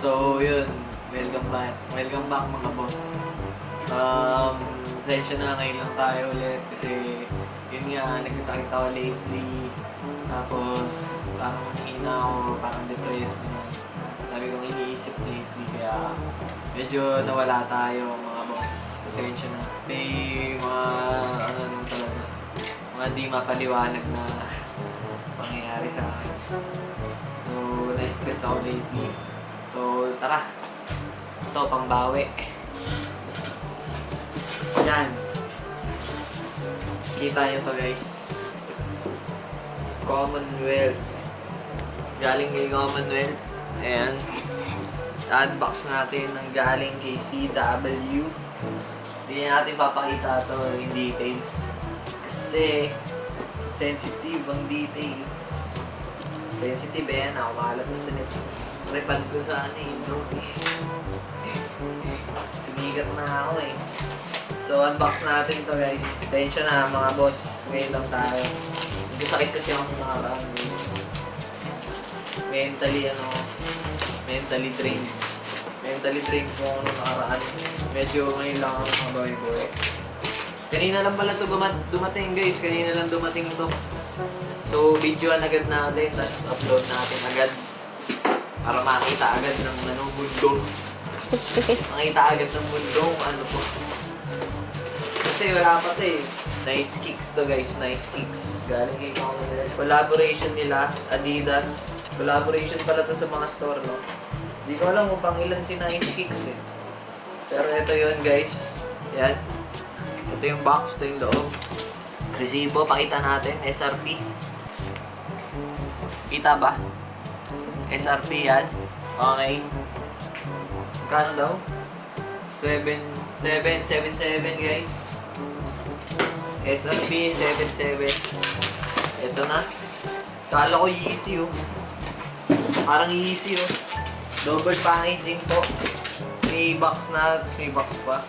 So, yun. Welcome back. Welcome back mga boss. Um, sensya na ngayon lang tayo ulit kasi yun nga, nagkasakit ako lately. Tapos, parang hina ako, parang depressed. Ganun. Sabi kong iniisip lately kaya medyo nawala tayo mga boss. Pasensya na. May mga ano nung talaga. Mga di mapaliwanag na pangyayari sa akin. So, na-stress ako lately. So, tara. Ito, pangbawi. Yan. Kita nyo to guys. Commonwealth. Galing kay Commonwealth. Ayan. Unbox natin ng galing kay CW. Hindi natin papakita to in details. Kasi sensitive ang details. Sensitive eh, yan. Ako maalat na sa net. Repad ko sa ano eh, no? Sumigat na ako eh. So, unbox natin to guys. Tensya na mga boss. Ngayon lang tayo. Nagkasakit kasi ako nakaraan guys. Mentally ano, mentally drained. Mentally drained ko ako nung nakaraan. Medyo ngayon lang ako nakabawi-bawi. Kanina lang pala to dumat dumating guys. Kanina lang dumating to. So, videoan agad natin, tapos upload natin agad. Para makita agad ng ano, mundo. makita agad ng mundo kung ano po. Kasi wala pa to eh. Nice kicks to guys, nice kicks. Galing kay Commonwealth. Collaboration nila, Adidas. Collaboration pala to sa mga store, no? Hindi ko alam kung pang ilan si Nice Kicks eh. Pero ito yun guys. Yan. Ito yung box, ito yung loob. Resibo, pakita natin. SRP. Kita ba? SRP yan. Okay. Kano daw? 7, 7, 7, 7 guys. SRP 77. Ito na. Kala ko easy oh. Parang easy oh. Double packaging po. May box na, tapos may box pa.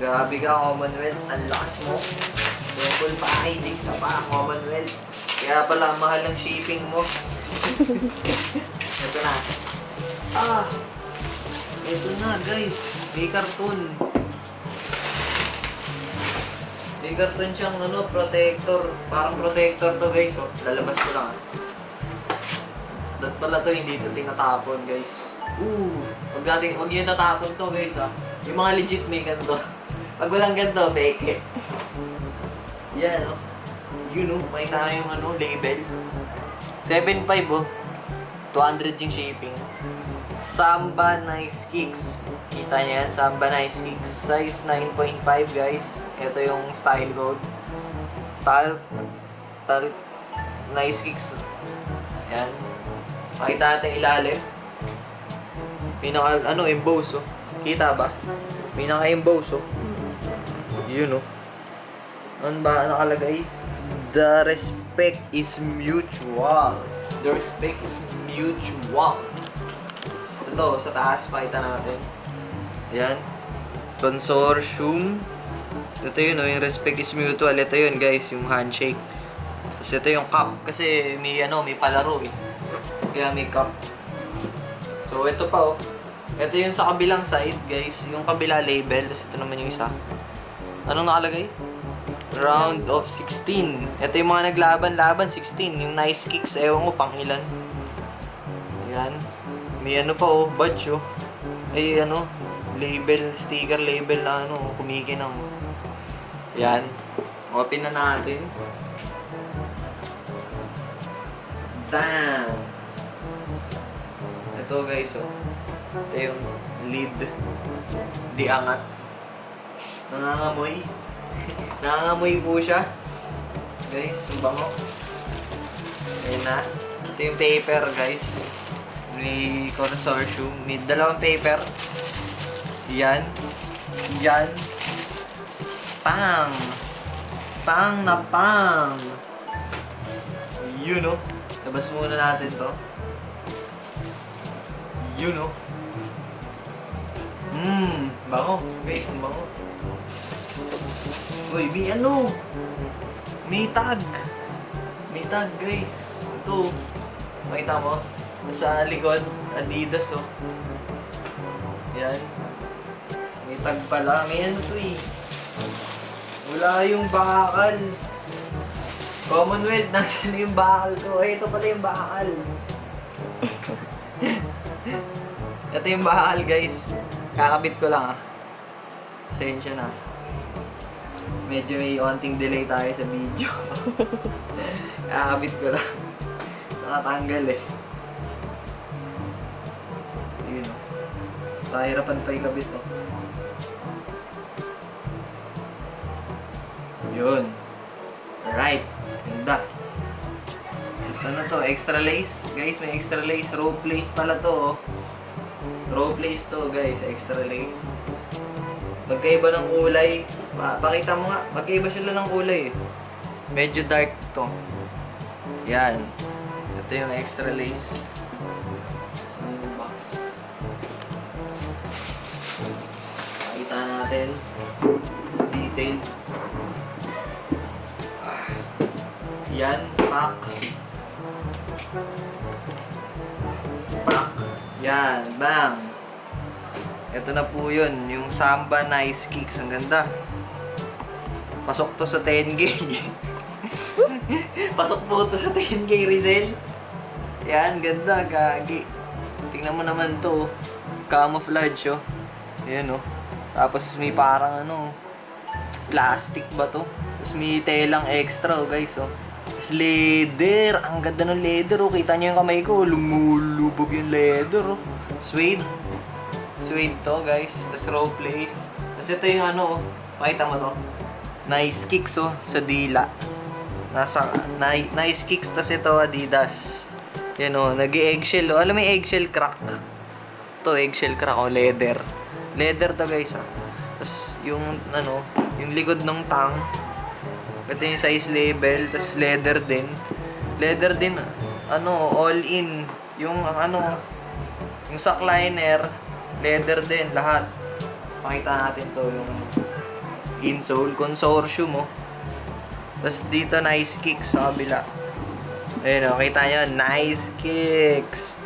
Grabe ka, Commonwealth. Ang lakas mo. Double packaging ka pa, Commonwealth. Kaya pala, mahal ng shipping mo. Ito na. Ah! Ito na, guys. May karton. May karton siyang ano, protector. Parang protector to, guys. Oh, lalabas ko lang. ah. Dot pala to, hindi to tinatapon, guys. Ooh! Huwag natin, huwag yun natapon to, guys, ah. Yung mga legit may ganito. Pag walang ganito, peke. Yan, oh. Yun, oh. May na yung ano, label. 7.5, oh. 200 yung shipping. Samba Nice Kicks. Kita niyo yan, Samba Nice Kicks. Size 9.5 guys. Ito yung style code. Tal, tal, Nice Kicks. Yan. Makita natin ilalim. Pinaka, ano, emboss oh. Kita ba? Pinaka emboss oh. Yun oh. Ano ba nakalagay? The respect is mutual. The respect is mutual. Ito, sa taas, pakita natin. Yan. Consortium. Ito yun, oh, yung respect is mutual. Ito yun, guys, yung handshake. Tapos ito yung cup. Kasi may, ano, may palaro eh. Kaya may cup. So, ito pa, oh. Ito yung sa kabilang side, guys. Yung kabila label. Tapos ito naman yung isa. Anong nakalagay? Round of 16. Ito yung mga naglaban-laban, 16. Yung nice kicks, ewan ko pang ilan. Yan. May ano pa oh, badge oh. Ay ano, label, sticker label na ano, kumikinang. Yan. Open na natin. Damn! Ito guys oh. Ito yung lead. Di angat. Nangangamoy. Nangangamoy po siya. Guys, ang bango. Ayan na. Ito yung paper guys. May consortium. May dalawang paper. Yan. Yan. Pang! Pang na pang! Yun oh. Labas muna natin to. Yun oh. Mmm, bango. Guys, ang bango. Uy, may ano? May tag. May tag, guys. Ito. Makita mo? Sa likod, Adidas oh. Yan. May tag pala. May ano to eh. Wala yung bakal. Commonwealth, nasaan na yung bakal ko? Ay, ito pala yung bakal. ito yung bakal guys. Kakabit ko lang ah. Pasensya na. Medyo may onting delay tayo sa video. Kakabit ko lang. Nakatanggal eh. Yun o. Pahirapan pa ikabit o. Yun. Alright. Ganda. Tapos ano to? Extra lace. Guys, may extra lace. Rope lace pala to oh. Rope lace to guys. Extra lace. Magkaiba ng kulay. Pa pakita mo nga. Magkaiba sila ng kulay eh. Medyo dark to. Yan. Ito yung extra lace. Box. Makita natin. Detailed. Ah. Yan. Pack. Pack. Yan. Bang. Ito na po yun. Yung Samba Nice Kicks. Ang ganda. Pasok to sa 10K. Pasok po to sa 10K Rizal. Yan, ganda, gagi. Tingnan mo naman to. oh. Camouflage, oh. Ayan, oh. Tapos may parang ano, plastic ba to? Tapos may telang extra, oh, guys, oh. Tapos leather. Ang ganda ng leather, oh. Kita niyo yung kamay ko. Lumulubog yung leather, oh. Suede. Suede to, guys. Tapos rope lace. Tapos ito yung ano, oh. Makita mo to. Nice kicks, oh. Sa dila. Nasa, ni, nice kicks. Tapos ito, Adidas. Yan, oh. Nag-eggshell, oh. Alam mo eggshell crack? To eggshell crack, oh. Leather. Leather to, guys, ah. Tapos yung, ano, yung likod ng tang. Ito yung size label. Tapos leather din. Leather din, ano, all in. Yung, ano, yung sack liner, leather din, lahat. Makita natin to, yung insole, consortium, oh. Tapos dito, nice kicks sa kabila. Ayun, oh, kita nyo, nice kicks.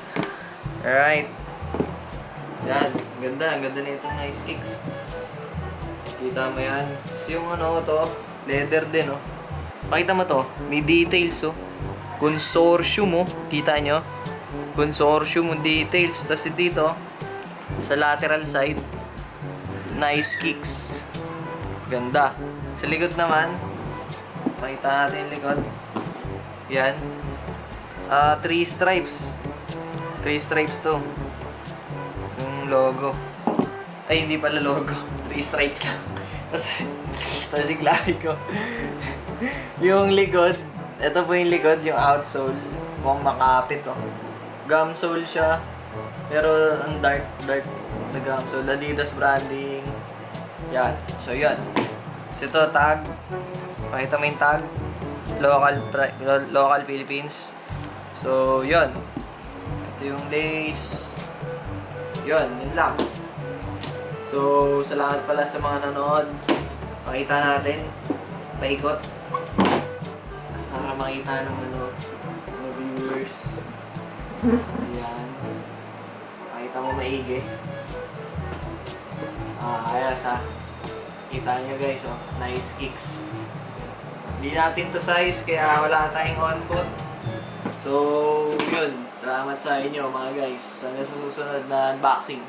Alright. Yan, ganda, ang ganda na itong nice kicks. Kita mo yan. Tapos yung ano to, leather din, oh. Pakita mo to, may details, oh. Consortium, oh. Kita nyo? Consortium details. Tapos dito, sa lateral side, nice kicks. Ganda. Sa likod naman, pakita natin yung likod. Yan. Ah, three stripes. Three stripes to. Yung logo. Ay, hindi pala logo. Three stripes lang. Tapos, tapos iklabi ko. yung likod, ito po yung likod, yung outsole. Mukhang makapit, oh. Gum sole siya. Pero ang dark, dark na gum sole. Adidas branding. Yan. So, yan. So, ito, tag. Pakita mo yung tag. Local, local Philippines. So, yun. Ito yung lace. Yun, yun lang. So, salamat pala sa mga nanood. Pakita natin. Paikot. Para makita ng ano, mga viewers. Ayan. Pakita mo maigi. Ah, ayos ha. Kita nyo guys, oh. Nice kicks. Hindi natin to size, kaya wala tayong on foot. So, yun. Salamat sa inyo mga guys. Hanggang sa susunod na unboxing.